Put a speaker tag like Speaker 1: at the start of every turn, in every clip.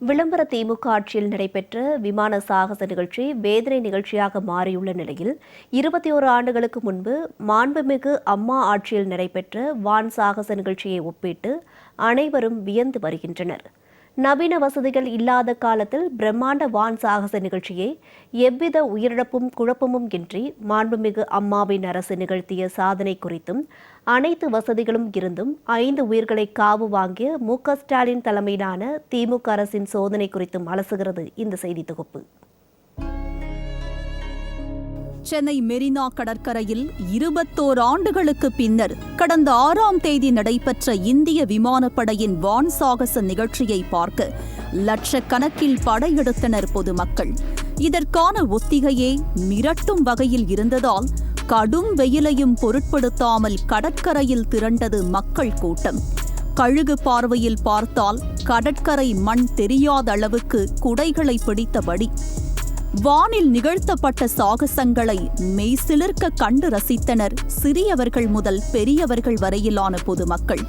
Speaker 1: விளம்பர திமுக ஆட்சியில் நடைபெற்ற விமான சாகச நிகழ்ச்சி வேதனை நிகழ்ச்சியாக மாறியுள்ள நிலையில் இருபத்தி ஓரு ஆண்டுகளுக்கு முன்பு மாண்புமிகு அம்மா ஆட்சியில் நடைபெற்ற வான் சாகச நிகழ்ச்சியை ஒப்பிட்டு அனைவரும் வியந்து வருகின்றனர். நவீன வசதிகள் இல்லாத காலத்தில் பிரம்மாண்ட வான் சாகச நிகழ்ச்சியை எவ்வித உயிரிழப்பும் குழப்பமும் இன்றி மாண்புமிகு அம்மாவின் அரசு நிகழ்த்திய சாதனை குறித்தும் அனைத்து வசதிகளும் இருந்தும் ஐந்து உயிர்களை காவு வாங்கிய மு ஸ்டாலின் தலைமையிலான திமுக அரசின் சோதனை குறித்தும் அலசுகிறது இந்த செய்தி தொகுப்பு.
Speaker 2: சென்னை மெரினா கடற்கரையில் இருபத்தோரு ஆண்டுகளுக்கு பின்னர் கடந்த ஆறாம் தேதி நடைபெற்ற இந்திய விமானப்படையின் வான் சாகச நிகழ்ச்சியை பார்க்க லட்சக்கணக்கில் படையெடுத்தனர் பொதுமக்கள். இதற்கான ஒத்திகையே மிரட்டும் வகையில் இருந்ததால் கடும் வெயிலையும் பொருட்படுத்தாமல் கடற்கரையில் திரண்டது மக்கள் கூட்டம். கழுகு பார்வையில் பார்த்தால் கடற்கரை மண் தெரியாத அளவுக்கு குடைகளை பிடித்தபடி வானில் நிகழ்த்தப்பட்ட சாகசங்களை மெய்சிலிர்க்க கண்டு ரசித்தனர் சிறியவர்கள் முதல் பெரியவர்கள் வரையிலான பொதுமக்கள்.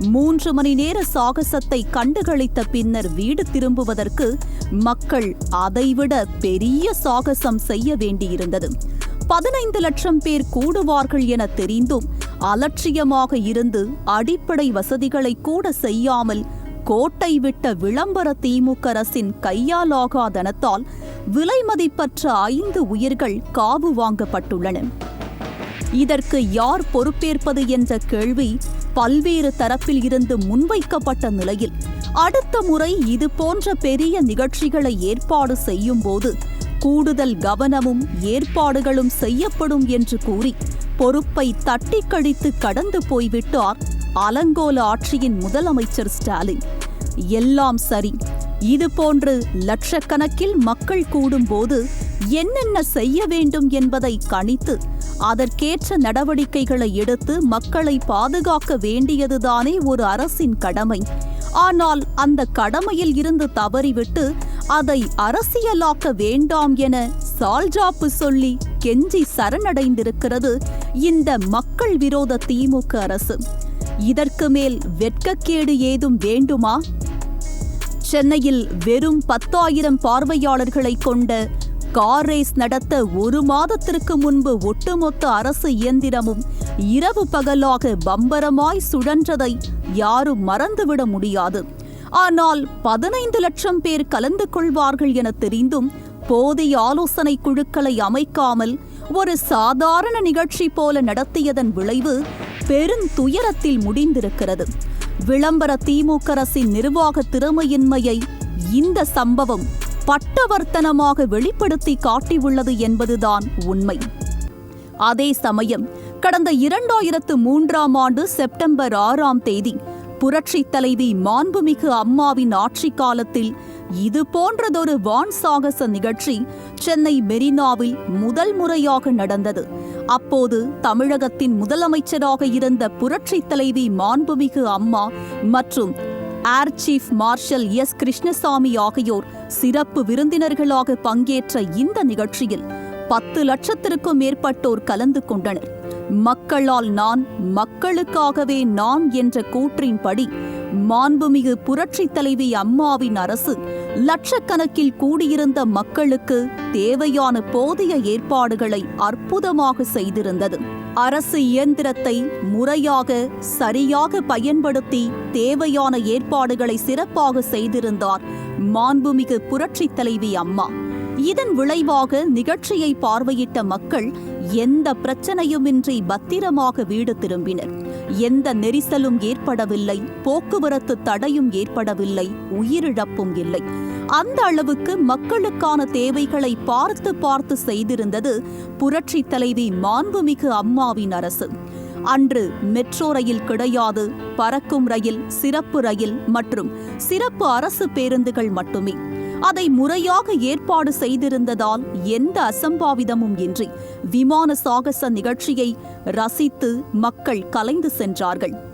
Speaker 2: மூன்று மணி நேர சாகசத்தை கண்டுகளித்த பின்னர் வீடு திரும்புவதற்கு மக்கள் அதைவிட பெரிய சாகசம் செய்ய வேண்டியிருந்தது. பதினைந்து லட்சம் பேர் கூடுவார்கள் என தெரிந்தும் அலட்சியமாக இருந்து அடிப்படை வசதிகளை கூட செய்யாமல் கோட்டை விட்ட விளம்பர திமுக அரசின் கையாலாகாதனத்தால் விலை மதிப்பற்ற ஐந்து உயிர்கள் காவு வாங்கப்பட்டுள்ளன. இதற்கு யார் பொறுப்பேற்பது என்ற கேள்வி பல்வேறு தரப்பில் இருந்து முன்வைக்கப்பட்ட நிலையில் அடுத்த முறை இது போன்ற பெரிய நிகழ்ச்சிகளை ஏற்பாடு செய்யும் போது கூடுதல் கவனமும் ஏற்பாடுகளும் செய்யப்படும் என்று கூறி பொறுப்பை தட்டி கழித்து கடந்து போய்விட்டார் அலங்கோல ஆட்சியின் முதலமைச்சர் ஸ்டாலின். எல்லாம் சரி. இது போன்று லட்சக்கணக்கில் மக்கள் கூடும்போது என்னென்ன செய்ய வேண்டும் என்பதை கணித்து அதற்கேற்ற நடவடிக்கைகளை எடுத்து மக்களை பாதுகாக்க வேண்டியதுதானே ஒரு அரசின் கடமை. ஆனால் அந்த கடமையில் இருந்து தவறிவிட்டு அதை அரசியலாக்க வேண்டாம் என சால்ஜாப்பு சொல்லி கெஞ்சி சரணடைந்திருக்கிறது இந்த மக்கள் விரோத திமுக அரசு. இதற்கு மேல் வெட்கக்கேடு ஏதும் வேண்டுமா? சென்னையில் வெறும் பத்தாயிரம் பார்வையாளர்களை கொண்ட கார் ரேஸ் நடத்த ஒரு மாதத்திற்கு முன்பு ஒட்டுமொத்த அரசு இயந்திரமும் இரவு பகலாக பம்பரமாய் சுழன்றதை யாரும் மறந்துவிட முடியாது. ஆனால் பதினைந்து லட்சம் பேர் கலந்து கொள்வார்கள் என தெரிந்தும் போதிய ஆலோசனை குழுக்களை அமைக்காமல் ஒரு சாதாரண நிகழ்ச்சி போல நடத்தியதன் விளைவு பெருந்துயரத்தில் முடிந்திருக்கிறது. விளம்பர திமுக அரசின் நிர்வாக திறமையின்மையை இந்த சம்பவம் பட்டவர்த்தனமாக வெளிப்படுத்தி காட்டியுள்ளது என்பதுதான் உண்மை. அதே சமயம் கடந்த இரண்டாயிரத்து மூன்றாம் ஆண்டு செப்டம்பர் ஆறாம் தேதி புரட்சி தலைவி மாண்புமிகு அம்மாவின் ஆட்சி காலத்தில் இது போன்றதொரு வான் சாகச நிகழ்ச்சி சென்னை மெரினாவில் முதல் முறையாக நடந்தது. அப்போது தமிழகத்தின் முதலமைச்சராக இருந்த புரட்சி தலைவி மாண்புமிகு அம்மா மற்றும் air chief marshal S. Krishnaswamy ஆகியோர் சிறப்பு விருந்தினர்களாக பங்கேற்ற இந்த நிகழ்ச்சியில் பத்து லட்சத்திற்கும் மேற்பட்டோர் கலந்து கொண்டனர். மக்களால் நான் மக்களுக்காகவே நான் என்ற கூற்றின்படி மாண்புமிகு புரட்சித் தலைவி அம்மாவின் அரசு லட்சக்கணக்கில் கூடியிருந்த மக்களுக்கு தேவையான போதிய ஏற்பாடுகளை அற்புதமாக செய்திருந்தது. அரசு இயந்திரத்தை முறையாக சரியாக பயன்படுத்தி தேவையான ஏற்பாடுகளை சிறப்பாக செய்திருந்தார் மாண்புமிகு புரட்சித் தலைவி அம்மா. இதன் விளைவாக நிகழ்ச்சியை பார்வையிட்ட மக்கள் எந்த பிரச்சனையுமின்றி பத்திரமாக வீடு திரும்பினர். எந்த நெரிசலும் ஏற்படவில்லை போக்குவரத்து தடையும் ஏற்படவில்லை உயிரிழப்பும் இல்லை. அந்த அளவுக்கு மக்களுக்கான தேவைகளை பார்த்து பார்த்து செய்திருந்தது புரட்சி தலைவி மாண்புமிகு அம்மாவின் அரசு. அன்று மெட்ரோ ரயில் கிடையாது பறக்கும் ரயில் சிறப்பு ரயில் மற்றும் சிறப்பு அரசு பேருந்துகள் மட்டுமே. அதை முறையாக ஏற்பாடு செய்திருந்ததால் எந்த அசம்பாவிதமும் இன்றி விமான சாகச நிகழ்ச்சியை ரசித்து மக்கள் கலைந்து சென்றார்கள்.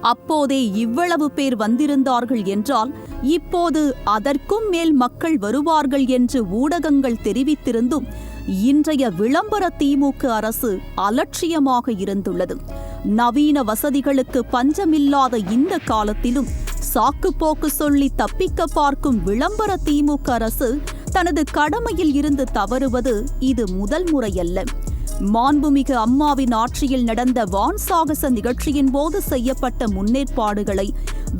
Speaker 2: அப்போதே இவ்வளவு பேர் வந்திருந்தார்கள் என்றால் இப்போது அதற்கும் மேல் மக்கள் வருவார்கள் என்று ஊடகங்கள் தெரிவித்திருந்தும் இன்றைய விளம்பர திமுக அரசு அலட்சியமாக இருந்துள்ளது. நவீன வசதிகளுக்கு பஞ்சமில்லாத இந்த காலத்திலும் சாக்கு போக்கு சொல்லி தப்பிக்க பார்க்கும் விளம்பர திமுக அரசு தனது கடமையில் இருந்து தவறுவது இது முதல் முறையல்ல. மாண்புமிகு அம்மாவின் ஆட்சியில் நடந்த வான் சாகச நிகழ்ச்சியின் போது செய்யப்பட்ட முன்னேற்பாடுகளை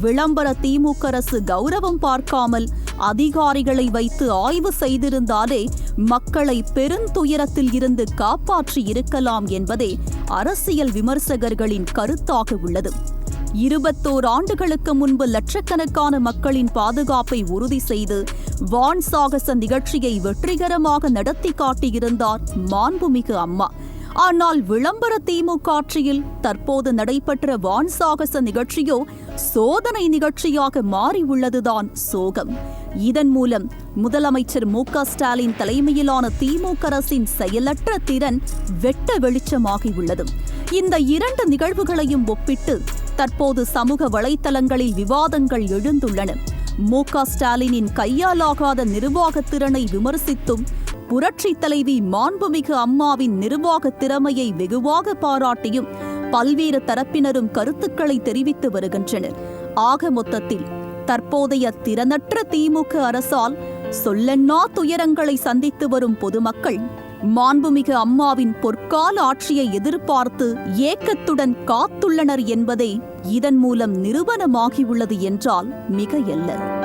Speaker 2: விளம்பர திமுக அரசு கௌரவம் பார்க்காமல் அதிகாரிகளை வைத்து ஆய்வு செய்திருந்தாலே மக்களை பெருந்துயரத்தில் இருந்து காப்பாற்றி இருக்கலாம் என்பதே அரசியல் விமர்சகர்களின் கருத்தாக உள்ளது. இருபத்தோர் ஆண்டுகளுக்கு முன்பு லட்சக்கணக்கான மக்களின் பாதுகாப்பை உறுதி செய்து வான் சாகச நிகழ்ச்சியை வெற்றிகரமாக நடத்தி காட்டியிருந்தார் மாண்புமிகு அம்மா. ஆனால் விளம்பர திமுக ஆட்சியில் தற்போது நடைபெற்ற வான் சாகச நிகழ்ச்சியோ சோதனை நிகழ்ச்சியாக மாறியுள்ளதுதான் சோகம். இதன் மூலம் முதலமைச்சர் மு க ஸ்டாலின் தலைமையிலான திமுக அரசின் செயலற்ற திறன் வெட்ட வெளிச்சமாகியுள்ளது இந்த இரண்டு நிகழ்வுகளையும் ஒப்பிட்டு தற்போது சமூக வலைத்தளங்களில் விவாதங்கள் எழுந்துள்ளன. மு க ஸ்டாலினின் கையாலாகாத நிர்வாக திறனை விமர்சித்தும் புரட்சி தலைவி மாண்புமிகு அம்மாவின் நிர்வாக திறமையை வெகுவாக பாராட்டியும் பல்வேறு தரப்பினரும் கருத்துக்களை தெரிவித்து வருகின்றனர். ஆக மொத்தத்தில் தற்போதைய திறனற்ற திமுக அரசால் சொல்லென்னா துயரங்களை சந்தித்து வரும் பொதுமக்கள் மாண்புமிகு அம்மாவின் பொற்கால ஆட்சியை எதிர்பார்த்து ஏக்கத்துடன் காத்துள்ளனர் என்பதே இதன் மூலம் நிரூபணமாகியுள்ளது என்றால் மிகையல்ல.